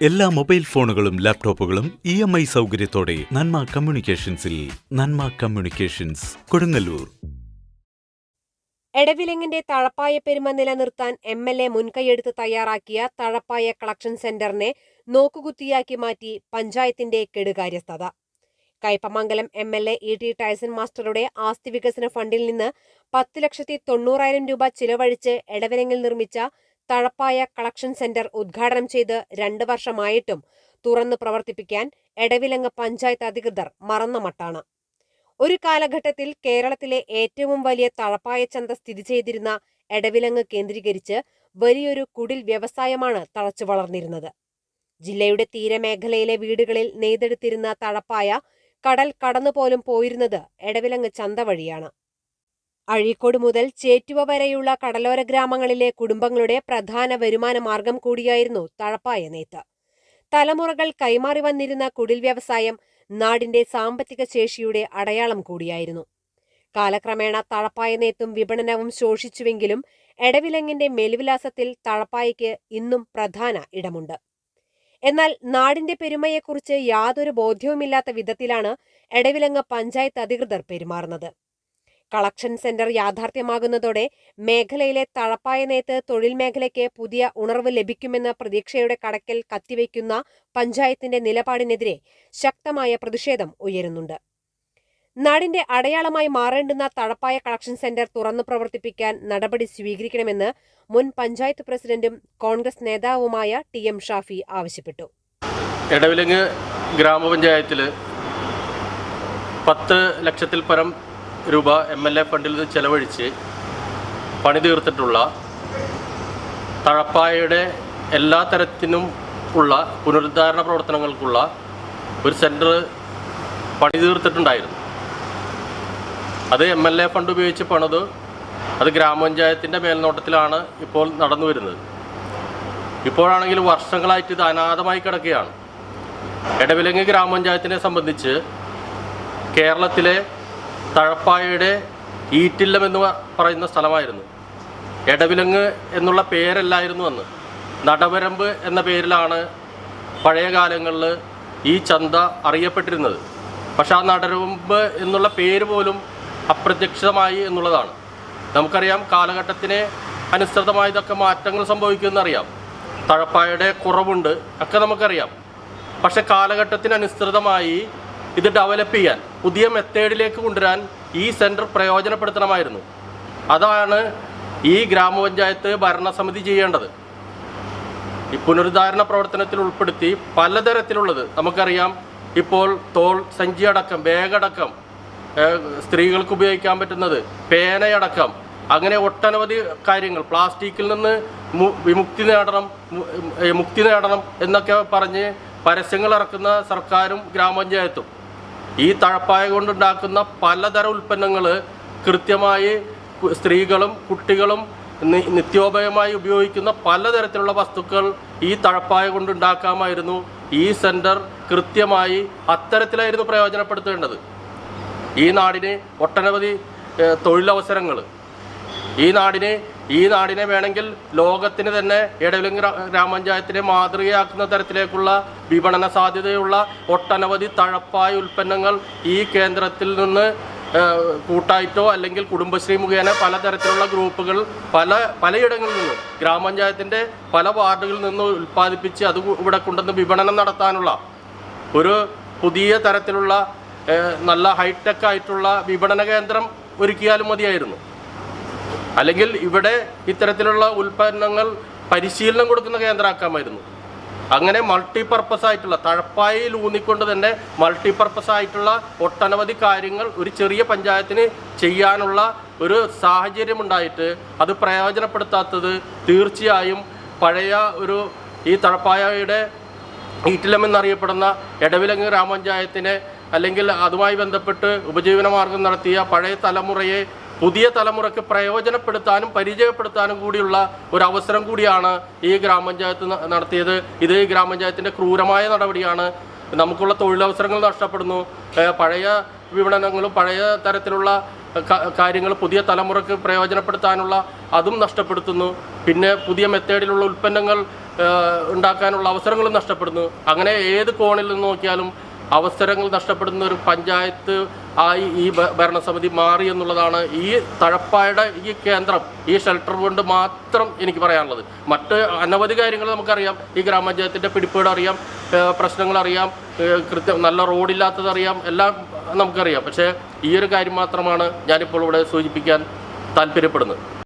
എല്ലാ മൊബൈൽ ഫോണുകളും ലാപ്ടോപ്പുകളും ഇ എം ഐ സൗകര്യത്തോടെ നന്മ കമ്മ്യൂണിക്കേഷൻസിൽ നന്മ കമ്മ്യൂണിക്കേഷൻസ് കൊടുങ്ങല്ലൂർ. എടവിലങ്ങിന്റെ തഴപ്പായ പെരുമ നിലനിർത്താൻ എം എൽ എ മുൻകൈയെടുത്ത് തയ്യാറാക്കിയ തഴപ്പായ കളക്ഷൻ സെന്ററിനെ നോക്കുകുത്തിയാക്കി മാറ്റി പഞ്ചായത്തിന്റെ കെടുകാര്യസ്ഥത. Kaipamangalam M L A E T Tyson മാസ്റ്ററുടെ ആസ്തി വികസന ഫണ്ടിൽ നിന്ന് പത്ത് ലക്ഷത്തി തൊണ്ണൂറായിരം രൂപ ചിലവഴിച്ച് എടവിലങ്ങിൽ നിർമ്മിച്ച തഴപ്പായ കളക്ഷൻ സെന്റർ ഉദ്ഘാടനം ചെയ്ത് രണ്ട് വർഷമായിട്ടും തുറന്നു പ്രവർത്തിപ്പിക്കാൻ എടവിലങ്ങ് പഞ്ചായത്ത് അധികൃതർ മറന്ന മട്ടാണ്. ഒരു കാലഘട്ടത്തിൽ കേരളത്തിലെ ഏറ്റവും വലിയ തഴപ്പായ ചന്ത സ്ഥിതി ചെയ്തിരുന്ന എടവിലങ്ങ് കേന്ദ്രീകരിച്ച് വലിയൊരു കുടിൽ വ്യവസായമാണ് തളച്ചു വളർന്നിരുന്നത്. ജില്ലയുടെ തീരമേഖലയിലെ വീടുകളിൽ നെയ്തെടുത്തിരുന്ന തഴപ്പായ കടൽ കടന്നുപോലും പോയിരുന്നത് എടവിലങ്ങ് ചന്ത വഴിയാണ്. അഴീക്കോട് മുതൽ ചേറ്റുവ വരെയുള്ള കടലോര ഗ്രാമങ്ങളിലെ കുടുംബങ്ങളുടെ പ്രധാന വരുമാന മാർഗം കൂടിയായിരുന്നു തഴപ്പായ നെയ്ത്ത്. തലമുറകൾ കൈമാറി വന്നിരുന്ന കുടിൽ വ്യവസായം നാടിന്റെ സാമ്പത്തിക ശേഷിയുടെ അടയാളം കൂടിയായിരുന്നു. കാലക്രമേണ തഴപ്പായ നെയ്ത്തും വിപണനവും ശോഷിച്ചുവെങ്കിലും എടവിലങ്ങിന്റെ മേൽവിലാസത്തിൽ തഴപ്പായയ്ക്ക് ഇന്നും പ്രധാന ഇടമുണ്ട്. എന്നാൽ നാടിന്റെ പെരുമയെക്കുറിച്ച് യാതൊരു ബോധ്യവുമില്ലാത്ത വിധത്തിലാണ് എടവിലങ്ങ് പഞ്ചായത്ത് അധികൃതർ പെരുമാറുന്നത്. കളക്ഷൻ സെന്റർ യാഥാർത്ഥ്യമാകുന്നതോടെ മേഖലയിലെ തഴപ്പായ നേത്ത് തൊഴിൽ മേഖലയ്ക്ക് പുതിയ ഉണർവ് ലഭിക്കുമെന്ന പ്രതീക്ഷയുടെ കടക്കൽ കത്തിവയ്ക്കുന്ന പഞ്ചായത്തിന്റെ നിലപാടിനെതിരെ ശക്തമായ പ്രതിഷേധം ഉയരുന്നുണ്ട്. നാടിന്റെ അടയാളമായി മാറേണ്ടുന്ന തഴപ്പായ കളക്ഷൻ സെന്റർ തുറന്നു പ്രവർത്തിപ്പിക്കാൻ നടപടി സ്വീകരിക്കണമെന്ന് മുൻ പഞ്ചായത്ത് പ്രസിഡന്റും കോൺഗ്രസ് നേതാവുമായ ടി എം ഷാഫി ആവശ്യപ്പെട്ടു. എടവിലങ്ങ് ഗ്രാമപഞ്ചായത്തിൽ പത്ത് ലക്ഷത്തിൽ പരം രൂപ എം എൽ എ ഫണ്ടിൽ ചെലവഴിച്ച് പണി തീർത്തിട്ടുള്ള തഴപ്പായയുടെ എല്ലാ തരത്തിനും ഉള്ള പുനരുദ്ധാരണ പ്രവർത്തനങ്ങൾക്കുള്ള ഒരു സെന്റർ പണി തീർത്തിട്ടുണ്ടായിരുന്നു. അത് എം എൽ എ ഫണ്ട് ഉപയോഗിച്ച് പണിത് അത് ഗ്രാമപഞ്ചായത്തിന്റെ മേൽനോട്ടത്തിലാണ് ഇപ്പോൾ നടന്നു വരുന്നത്. ഇപ്പോഴാണെങ്കിൽ വർഷങ്ങളായിട്ട് ഇത് അനാഥമായി കിടക്കുകയാണ്. എടവിലങ്ങ് ഗ്രാമപഞ്ചായത്തിനെ സംബന്ധിച്ച് കേരളത്തിലെ തഴപ്പായയുടെ ഈറ്റില്ലം എന്ന് പറയുന്ന സ്ഥലമായിരുന്നു. എടവിലങ്ങ് എന്നുള്ള പേരല്ലായിരുന്നു അന്ന്. നടവരമ്പ് എന്ന പേരിലാണ് പഴയ കാലങ്ങളിൽ ഈ ചന്ത അറിയപ്പെട്ടിരുന്നത്. പക്ഷേ ആ നടരമ്പ് എന്നുള്ള പേര് പോലും അപ്രത്യക്ഷമായി എന്നുള്ളതാണ്. നമുക്കറിയാം കാലഘട്ടത്തിന് അനുസൃതമായി ഇതൊക്കെ മാറ്റങ്ങൾ സംഭവിക്കുമെന്നറിയാം തഴപ്പായയുടെ കുറവുണ്ട് ഒക്കെ നമുക്കറിയാം. പക്ഷെ കാലഘട്ടത്തിന് അനുസൃതമായി ഇത് ഡെവലപ്പ് ചെയ്യാൻ പുതിയ മെത്തേഡിലേക്ക് കൊണ്ടുവരാൻ ഈ സെന്റർ പ്രയോജനപ്പെടുത്തണമായിരുന്നു. അതാണ് ഈ ഗ്രാമപഞ്ചായത്ത് ഭരണസമിതി ചെയ്യേണ്ടത്. ഈ പുനരുദ്ധാരണ പ്രവർത്തനത്തിൽ ഉൾപ്പെടുത്തി പലതരത്തിലുള്ളത് നമുക്കറിയാം. ഇപ്പോൾ തോൾ സഞ്ചി അടക്കം ബാഗടക്കം സ്ത്രീകൾക്ക് ഉപയോഗിക്കാൻ പറ്റുന്നത് പേനയടക്കം അങ്ങനെ ഒട്ടനവധി കാര്യങ്ങൾ. പ്ലാസ്റ്റിക്കിൽ നിന്ന് വിമുക്തി നേടണം മുക്തി നേടണം എന്നൊക്കെ പറഞ്ഞ് പരസ്യങ്ങൾ ഇറക്കുന്ന സർക്കാരും ഗ്രാമപഞ്ചായത്തും. ഈ തഴപ്പായ കൊണ്ടുണ്ടാക്കുന്ന പലതരം ഉൽപ്പന്നങ്ങൾ കൃത്യമായി സ്ത്രീകളും കുട്ടികളും നിത്യോപയമായി ഉപയോഗിക്കുന്ന പലതരത്തിലുള്ള വസ്തുക്കൾ ഈ തഴപ്പായ കൊണ്ടുണ്ടാക്കാമായിരുന്നു. ഈ സെന്റർ കൃത്യമായി അത്തരത്തിലായിരുന്നു പ്രയോജനപ്പെടുത്തേണ്ടത്. ഈ നാടിന് ഒട്ടനവധി തൊഴിലവസരങ്ങൾ ഈ നാടിനെ ഈ നാടിനെ വേണമെങ്കിൽ ലോകത്തിന് തന്നെ എടവിലും ഗ്രാ- ഗ്രാമപഞ്ചായത്തിനെ മാതൃകയാക്കുന്ന തരത്തിലേക്കുള്ള വിപണന സാധ്യതയുള്ള ഒട്ടനവധി തഴപ്പായ ഉൽപ്പന്നങ്ങൾ ഈ കേന്ദ്രത്തിൽ നിന്ന് കൂട്ടായിട്ടോ അല്ലെങ്കിൽ കുടുംബശ്രീ മുഖേന പലതരത്തിലുള്ള ഗ്രൂപ്പുകൾ പല പലയിടങ്ങളിൽ നിന്ന് ഗ്രാമപഞ്ചായത്തിന്റെ പല വാർഡുകളിൽ നിന്ന് ഉൽപ്പാദിപ്പിച്ച് അത് ഇവിടെ കൊണ്ടുവന്ന് വിപണനം നടത്താനുള്ള ഒരു പുതിയ തരത്തിലുള്ള നല്ല ഹൈടെക് ആയിട്ടുള്ള വിപണന കേന്ദ്രം ഒരുക്കിയാലും മതിയായിരുന്നു. അല്ലെങ്കിൽ ഇവിടെ ഇത്തരത്തിലുള്ള ഉൽപ്പന്നങ്ങൾ പരിശീലനം കൊടുക്കുന്ന കേന്ദ്രമാക്കാമായിരുന്നു. അങ്ങനെ മൾട്ടിപർപ്പസ് ആയിട്ടുള്ള തഴപ്പായിൽ ഊന്നിക്കൊണ്ട് തന്നെ മൾട്ടിപർപ്പസ് ആയിട്ടുള്ള ഒട്ടനവധി കാര്യങ്ങൾ ഒരു ചെറിയ പഞ്ചായത്തിന് ചെയ്യാനുള്ള ഒരു സാഹചര്യം ഉണ്ടായിട്ട് അത് പ്രയോജനപ്പെടുത്താത്തത് തീർച്ചയായും പഴയ ഒരു ഈ തഴപ്പായയുടെ ഈറ്റിലം എന്നറിയപ്പെടുന്ന എടവിലങ്ങ് ഗ്രാമപഞ്ചായത്തിനെ അല്ലെങ്കിൽ അതുമായി ബന്ധപ്പെട്ട് ഉപജീവന മാർഗം നടത്തിയ പഴയ തലമുറയെ പുതിയ തലമുറയ്ക്ക് പ്രയോജനപ്പെടുത്താനും പരിചയപ്പെടുത്താനും കൂടിയുള്ള ഒരു അവസരം കൂടിയാണ് ഈ ഗ്രാമപഞ്ചായത്ത് നടത്തിയത്. ഇത് ഗ്രാമപഞ്ചായത്തിന്റെ ക്രൂരമായ നടപടിയാണ്. നമുക്കുള്ള തൊഴിലവസരങ്ങൾ നഷ്ടപ്പെടുന്നു. പഴയ വിപണനങ്ങളും പഴയ തരത്തിലുള്ള കാര്യങ്ങൾ പുതിയ തലമുറയ്ക്ക് പ്രയോജനപ്പെടുത്താനുള്ള അതും നഷ്ടപ്പെടുത്തുന്നു. പിന്നെ പുതിയ മെത്തേഡിലുള്ള ഉൽപ്പന്നങ്ങൾ ഉണ്ടാക്കാനുള്ള അവസരങ്ങളും നഷ്ടപ്പെടുന്നു. അങ്ങനെ ഏത് കോണിൽ നിന്ന് നോക്കിയാലും അവസരങ്ങൾ നഷ്ടപ്പെടുന്ന ഒരു പഞ്ചായത്ത് ആയി ഈ ഭരണസമിതി മാറി എന്നുള്ളതാണ് ഈ തഴപ്പായുടെ ഈ കേന്ദ്രം ഈ ഷെൽട്ടർ കൊണ്ട് മാത്രം എനിക്ക് പറയാനുള്ളത്. മറ്റ് അനവധി കാര്യങ്ങൾ നമുക്കറിയാം. ഈ ഗ്രാമപഞ്ചായത്തിന്റെ പിടിപ്പേട് അറിയാം പ്രശ്നങ്ങൾ അറിയാം കൃത്യം നല്ല റോഡില്ലാത്തത് അറിയാം എല്ലാം നമുക്കറിയാം. പക്ഷേ ഈ ഒരു കാര്യം മാത്രമാണ് ഞാനിപ്പോൾ ഇവിടെ സൂചിപ്പിക്കാൻ താല്പര്യപ്പെടുന്നത്.